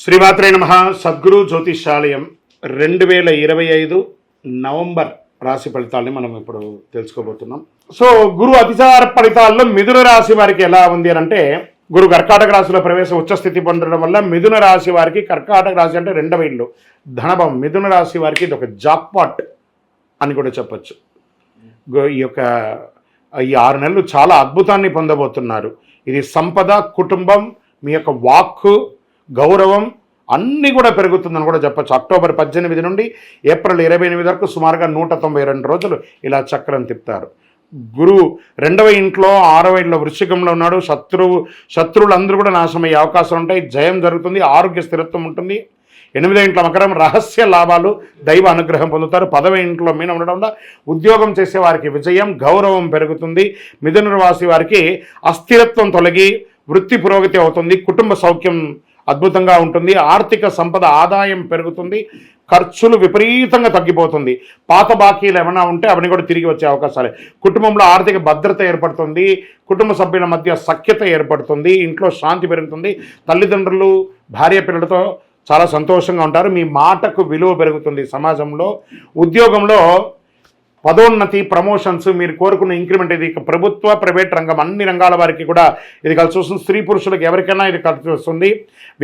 శ్రీమాత్రే నమ. సద్గురు జ్యోతిషాలయం రెండు వేల ఇరవై ఐదు నవంబర్ రాశి ఫలితాలని మనం ఇప్పుడు తెలుసుకోబోతున్నాం. సో గురు అతిచార ఫలితాల్లో మిథున రాశి వారికి ఎలా ఉంది అని అంటే గురు కర్కాటక రాశిలో ప్రవేశం ఉచ్చస్థితి పొందడం వల్ల మిథున రాశి వారికి కర్కాటక రాశి అంటే రెండవ ఇల్లు. ధనభం మిథున రాశి వారికి ఇది ఒక జాక్పాట్ అని కూడా చెప్పచ్చు. ఈ యొక్క ఈ ఆరు నెలలు చాలా అద్భుతాన్ని పొందబోతున్నారు. ఇది సంపద కుటుంబం మీ యొక్క వాక్కు గౌరవం అన్నీ కూడా పెరుగుతుందని కూడా చెప్పచ్చు. అక్టోబర్ పద్దెనిమిది నుండి ఏప్రిల్ ఇరవై ఎనిమిది వరకు సుమారుగా నూట తొంభై రెండు రోజులు ఇలా చక్రం తిప్పుతారు. గురువు రెండవ ఇంట్లో ఆరవ ఇంట్లో వృశ్చికంలో ఉన్నాడు. శత్రువు శత్రువులు అందరూ కూడా నాశనమయ్యే అవకాశాలు ఉంటాయి. జయం జరుగుతుంది ఆరోగ్య స్థిరత్వం ఉంటుంది. ఎనిమిదో ఇంట్లో మకరం రహస్య లాభాలు దైవ అనుగ్రహం పొందుతారు. పదవ ఇంట్లో మీన ఉండడం వల్ల ఉద్యోగం చేసే వారికి విజయం గౌరవం పెరుగుతుంది. మిథున వారికి అస్థిరత్వం తొలగి వృత్తి పురోగతి అవుతుంది. కుటుంబ సౌఖ్యం అద్భుతంగా ఉంటుంది. ఆర్థిక సంపద ఆదాయం పెరుగుతుంది. ఖర్చులు విపరీతంగా తగ్గిపోతుంది. పాత బాకీలు ఏమైనా ఉంటే అవన్నీ కూడా తిరిగి వచ్చే అవకాశాలే. కుటుంబంలో ఆర్థిక భద్రత ఏర్పడుతుంది. కుటుంబ సభ్యుల మధ్య సఖ్యత ఏర్పడుతుంది. ఇంట్లో శాంతి పెరుగుతుంది. తల్లిదండ్రులు భార్య పిల్లలతో చాలా సంతోషంగా ఉంటారు. మీ మాటకు విలువ పెరుగుతుంది సమాజంలో. ఉద్యోగంలో పదోన్నతి ప్రమోషన్స్ మీరు కోరుకున్న ఇంక్రిమెంట్ ఇది. ప్రభుత్వ ప్రైవేట్ రంగం అన్ని రంగాల వారికి కూడా ఇది కలిసి వస్తుంది. స్త్రీ పురుషులకు ఎవరికైనా ఇది కలిసి వస్తుంది.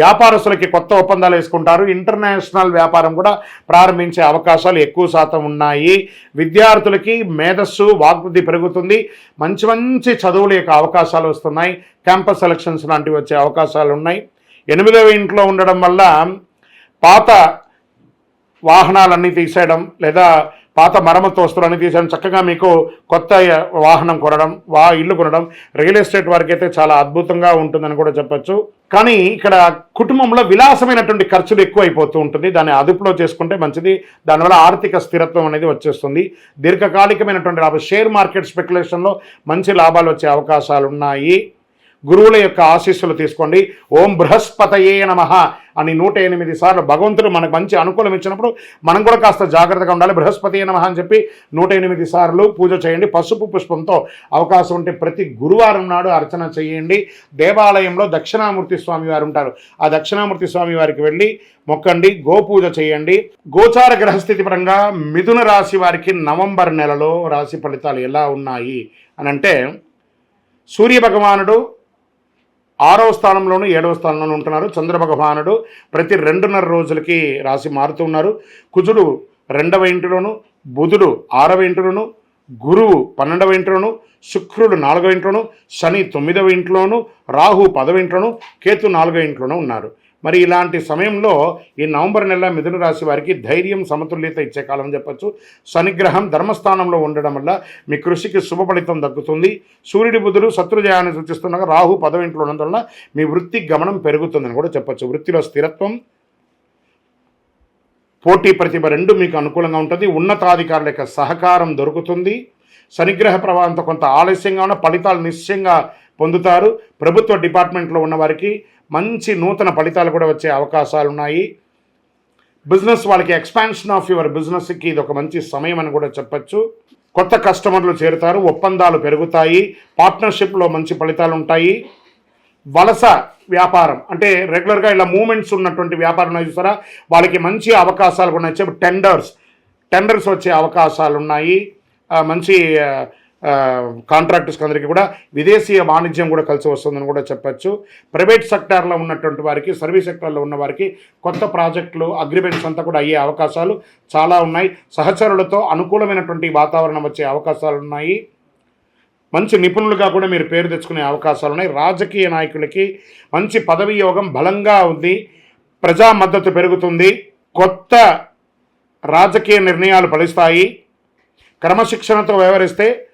వ్యాపారస్తులకి కొత్త ఒప్పందాలు వేసుకుంటారు. ఇంటర్నేషనల్ వ్యాపారం కూడా ప్రారంభించే అవకాశాలు ఎక్కువ శాతం ఉన్నాయి. విద్యార్థులకి మేధస్సు వాగ్వృద్ధి పెరుగుతుంది. మంచి మంచి చదువుల యొక్క అవకాశాలు వస్తున్నాయి. క్యాంపస్ సెలక్షన్స్ లాంటివి వచ్చే అవకాశాలు ఉన్నాయి. ఎనిమిదవ ఇంట్లో ఉండడం వల్ల పాత వాహనాలన్నీ తీసేయడం లేదా పాత మరమ్మతు వస్తువులన్నీ తీసాను చక్కగా మీకు కొత్త వాహనం కొనడం వా ఇల్లు కొనడం రియల్ ఎస్టేట్ వారికి అయితే చాలా అద్భుతంగా ఉంటుందని కూడా చెప్పచ్చు. కానీ ఇక్కడ కుటుంబంలో విలాసమైనటువంటి ఖర్చులు ఎక్కువ అయిపోతూ ఉంటుంది. దాన్ని అదుపులో చేసుకుంటే మంచిది. దానివల్ల ఆర్థిక స్థిరత్వం అనేది వచ్చేస్తుంది. దీర్ఘకాలికమైనటువంటి లాభం. షేర్ మార్కెట్ స్పెక్యులేషన్లో మంచి లాభాలు వచ్చే అవకాశాలు ఉన్నాయి గురువుల యొక్క ఆశీస్సులు తీసుకోండి. ఓం బృహస్పతయే నమ అని నూట ఎనిమిది సార్లు భగవంతుడు మనకు మంచి అనుకూలం ఇచ్చినప్పుడు మనం కూడా కాస్త జాగ్రత్తగా ఉండాలి. బృహస్పతి నమ అని చెప్పి నూట ఎనిమిది సార్లు పూజ చేయండి. పసుపు పుష్పంతో అవకాశం ఉంటే ప్రతి గురువారం నాడు అర్చన చేయండి. దేవాలయంలో దక్షిణామూర్తి స్వామి వారు ఉంటారు. ఆ దక్షిణామూర్తి స్వామి వారికి వెళ్ళి మొక్కండి. గోపూజ చేయండి. గోచార గ్రహస్థితి పరంగా మిథున రాశి వారికి నవంబర్ నెలలో రాశి ఫలితాలు ఎలా ఉన్నాయి అని అంటే సూర్య భగవానుడు ఆరవ స్థానంలోను ఏడవ స్థానంలోనూ ఉంటున్నారు. చంద్రభగవానుడు ప్రతి రెండున్నర రోజులకి రాసి మారుతూ ఉన్నారు. కుజుడు రెండవ ఇంటిలోను బుధుడు ఆరవ ఇంటిలోను గురువు పన్నెండవ ఇంట్లోను శుక్రుడు నాలుగవ ఇంట్లోను శని తొమ్మిదవ ఇంట్లోను రాహు పదవ ఇంట్లోను కేతు నాలుగవ ఇంట్లోనూ ఉన్నారు. మరి ఇలాంటి సమయంలో ఈ నవంబర్ నెల మిథున రాశి వారికి ధైర్యం సమతుల్యత ఇచ్చే కాలం చెప్పచ్చు చెప్పొచ్చు. శనిగ్రహం ధర్మస్థానంలో ఉండడం వల్ల మీ కృషికి శుభ ఫలితం దక్కుతుంది. సూర్యుడి బుధుడు శత్రుజయాన్ని సూచిస్తుండగా రాహు పదవింట్లో ఉన్నందువల్ల మీ వృత్తి గమనం పెరుగుతుందని కూడా చెప్పొచ్చు. వృత్తిలో స్థిరత్వం పోటీ ప్రతిభ రెండు మీకు అనుకూలంగా ఉంటుంది. ఉన్నతాధికారుల యొక్క సహకారం దొరుకుతుంది. శనిగ్రహ ప్రభావంతో కొంత ఆలస్యంగా ఉన్న ఫలితాలు నిశ్చయంగా పొందుతారు. ప్రభుత్వ డిపార్ట్మెంట్లో ఉన్నవారికి మంచి నూతన ఫలితాలు కూడా వచ్చే అవకాశాలు ఉన్నాయి బిజినెస్ వాళ్ళకి ఎక్స్పాన్షన్ ఆఫ్ యువర్ బిజినెస్కి ఇది ఒక మంచి సమయం అని కూడా చెప్పచ్చు. కొత్త కస్టమర్లు చేరుతారు ఒప్పందాలు పెరుగుతాయి పార్ట్నర్షిప్లో మంచి ఫలితాలు ఉంటాయి వలస వ్యాపారం అంటే రెగ్యులర్గా ఇలా మూమెంట్స్ ఉన్నటువంటి వ్యాపారం చూసారా వాళ్ళకి మంచి అవకాశాలు కూడా ఉన్నాయి టెండర్స్ టెండర్స్ వచ్చే అవకాశాలు ఉన్నాయి మంచి కాంట్రాక్టర్స్ అందరికీ కూడా విదేశీయ వాణిజ్యం కూడా కలిసి వస్తుందని కూడా చెప్పచ్చు. ప్రైవేట్ సెక్టార్లో ఉన్నటువంటి వారికి సర్వీస్ సెక్టార్లో ఉన్న వారికి కొత్త ప్రాజెక్టులు అగ్రిమెంట్స్ అంతా కూడా అయ్యే అవకాశాలు చాలా ఉన్నాయి. సహచరులతో అనుకూలమైనటువంటి వాతావరణం వచ్చే అవకాశాలు ఉన్నాయి. మంచి నిపుణులుగా కూడా మీరు పేరు తెచ్చుకునే అవకాశాలు ఉన్నాయి. రాజకీయ నాయకులకి మంచి పదవి యోగం బలంగా ఉంది. ప్రజా మద్దతు పెరుగుతుంది. కొత్త రాజకీయ నిర్ణయాలు ఫలిస్తాయి. క్రమశిక్షణతో వ్యవహరిస్తే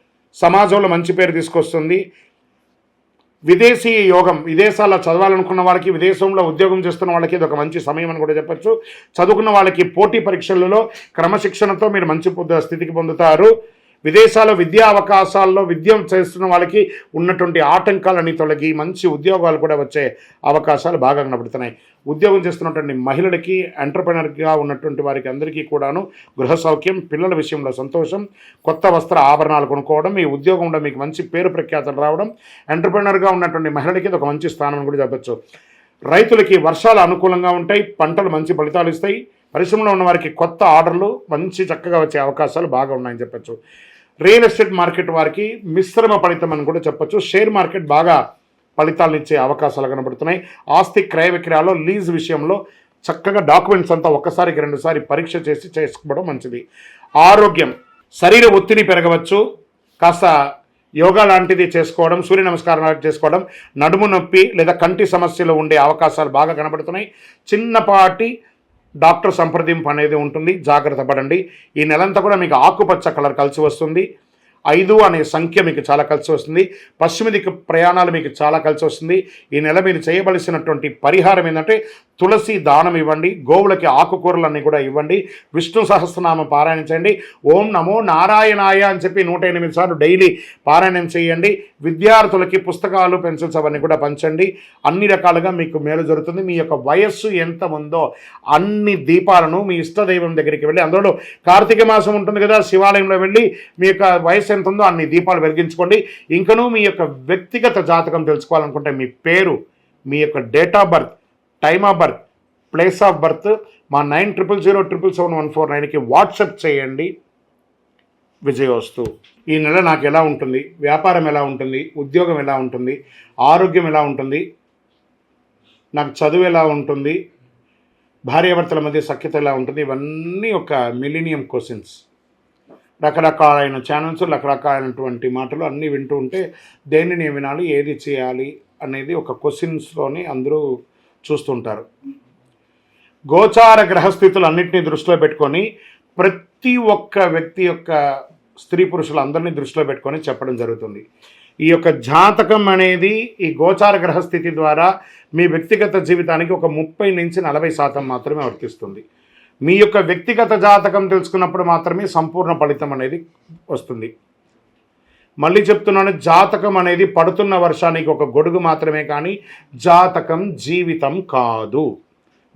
సమాజంలో మంచి పేరు తీసుకొస్తుంది. విదేశీ యోగం విదేశాల్లో చదవాలనుకున్న వాళ్ళకి విదేశంలో ఉద్యోగం చేస్తున్న వాళ్ళకి ఇది ఒక మంచి సమయం అని కూడా చెప్పొచ్చు. చదువుకున్న వాళ్ళకి పోటీ పరీక్షలలో క్రమశిక్షణతో మీరు మంచి స్థితికి పొందుతారు. విదేశాల్లో విద్యా అవకాశాల్లో విద్య చేస్తున్న వాళ్ళకి ఉన్నటువంటి ఆటంకాలన్నీ తొలగి మంచి ఉద్యోగాలు కూడా వచ్చే అవకాశాలు బాగా కనబడుతున్నాయి. ఉద్యోగం చేస్తున్నటువంటి మహిళలకి ఎంటర్ప్రినర్గా ఉన్నటువంటి వారికి అందరికీ కూడాను గృహ సౌఖ్యం పిల్లల విషయంలో సంతోషం కొత్త వస్త్ర ఆభరణాలు కొనుక్కోవడం మీ ఉద్యోగంలో మీకు మంచి పేరు ప్రఖ్యాతలు రావడం ఎంటర్ప్రినర్గా ఉన్నటువంటి మహిళలకి ఇది ఒక మంచి స్థానం కూడా చెప్పచ్చు. రైతులకి వర్షాలు అనుకూలంగా ఉంటాయి పంటలు మంచి ఫలితాలు ఇస్తాయి. పరిశ్రమలో ఉన్న వారికి కొత్త ఆర్డర్లు మంచి చక్కగా వచ్చే అవకాశాలు బాగా ఉన్నాయని చెప్పచ్చు. రియల్ ఎస్టేట్ మార్కెట్ వారికి మిశ్రమ ఫలితం అని కూడా చెప్పచ్చు. షేర్ మార్కెట్ బాగా ఫలితాలను ఇచ్చే అవకాశాలు కనబడుతున్నాయి. ఆస్తి క్రయ విక్రయాల్లో లీజ్ విషయంలో చక్కగా డాక్యుమెంట్స్ అంతా ఒక్కసారికి రెండుసారి పరీక్ష చేసి చేసుకోవడం మంచిది. ఆరోగ్యం శరీర ఒత్తిడి పెరగవచ్చు. కాస్త యోగా లాంటిది చేసుకోవడం సూర్య నమస్కారం లాంటివి చేసుకోవడం నడుము నొప్పి లేదా కంటి సమస్యలు ఉండే అవకాశాలు బాగా కనబడుతున్నాయి. చిన్నపాటి డాక్టర్ సంప్రదింపు అనేది ఉంటుంది. జాగ్రత్త పడండి. ఈ నెలంతా కూడా మీకు ఆకుపచ్చ కలర్ కలిసి వస్తుంది. ఐదు అనే సంఖ్య మీకు చాలా కలిసి వస్తుంది. పశ్చిమ దిక్కు ప్రయాణాలు మీకు చాలా కలిసి వస్తుంది. ఈ నెల మీరు చేయవలసినటువంటి పరిహారం ఏంటంటే తులసి దానం ఇవ్వండి గోవులకి ఆకుకూరలన్నీ కూడా ఇవ్వండి విష్ణు సహస్రనామ పారాయణించండి ఓం నమో నారాయణాయ అని చెప్పి నూట ఎనిమిది సార్లు డైలీ పారాయణం చేయండి విద్యార్థులకి పుస్తకాలు పెన్సిల్స్ అవన్నీ కూడా పంచండి అన్ని రకాలుగా మీకు మేలు జరుగుతుంది. మీ యొక్క వయస్సు ఎంత ఉందో అన్ని దీపాలను మీ ఇష్టదైవం దగ్గరికి వెళ్ళి అందులో కార్తీక మాసం ఉంటుంది కదా శివాలయంలో వెళ్ళి మీ యొక్క వయసు ఎంత ఉందో అన్ని దీపాలు వెలిగించుకోండి. ఇంకనూ మీ యొక్క వ్యక్తిగత జాతకం తెలుసుకోవాలనుకుంటే మీ పేరు మీ యొక్క date of birth time of birth place of birth మా nine triple zero triple seven one four నైన్కి వాట్సప్ చేయండి. విజయోస్తు ఈ నెల నాకు ఎలా ఉంటుంది? వ్యాపారం ఎలా ఉంటుంది? ఉద్యోగం ఎలా ఉంటుంది? ఆరోగ్యం ఎలా ఉంటుంది? నాకు చదువు ఎలా ఉంటుంది? భార్యాభర్తల మధ్య సఖ్యత ఎలా ఉంటుంది? ఇవన్నీ ఒక మిలీనియం క్వశ్చన్స్ రకరకాలైన ఛానల్స్ రకరకాలైనటువంటి మాటలు అన్నీ వింటూ ఉంటే దేనిని వినాలి ఏది చేయాలి అనేది ఒక క్వశ్చన్స్లోని అందరూ చూస్తుంటారు. గోచార గ్రహస్థితులు అన్నింటినీ దృష్టిలో పెట్టుకొని ప్రతి ఒక్క వ్యక్తి యొక్క స్త్రీ పురుషులు అందరినీ దృష్టిలో పెట్టుకొని చెప్పడం జరుగుతుంది. ఈ యొక్క జాతకం అనేది ఈ గోచార గ్రహస్థితి ద్వారా మీ వ్యక్తిగత జీవితానికి ఒక ముప్పై నుంచి నలభై శాతం మాత్రమే వర్తిస్తుంది. మీ యొక్క వ్యక్తిగత జాతకం తెలుసుకున్నప్పుడు మాత్రమే సంపూర్ణ ఫలితం అనేది వస్తుంది. మళ్ళీ చెప్తున్నాను జాతకం అనేది పడుతున్న వర్షానికి ఒక గొడుగు మాత్రమే కానీ జాతకం జీవితం కాదు.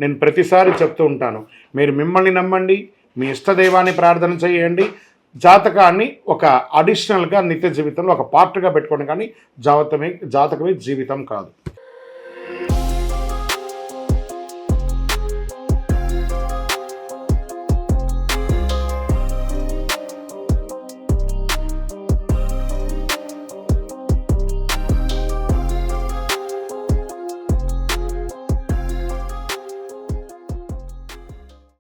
నేను ప్రతిసారి చెప్తూ ఉంటాను మీరు మిమ్మల్ని నమ్మండి మీ ఇష్టదైవాన్ని ప్రార్థన చేయండి. జాతకాన్ని ఒక అడిషనల్గా నిత్య జీవితంలో ఒక పార్ట్గా పెట్టుకోండి కానీ జాతకమే జాతకమే జీవితం కాదు.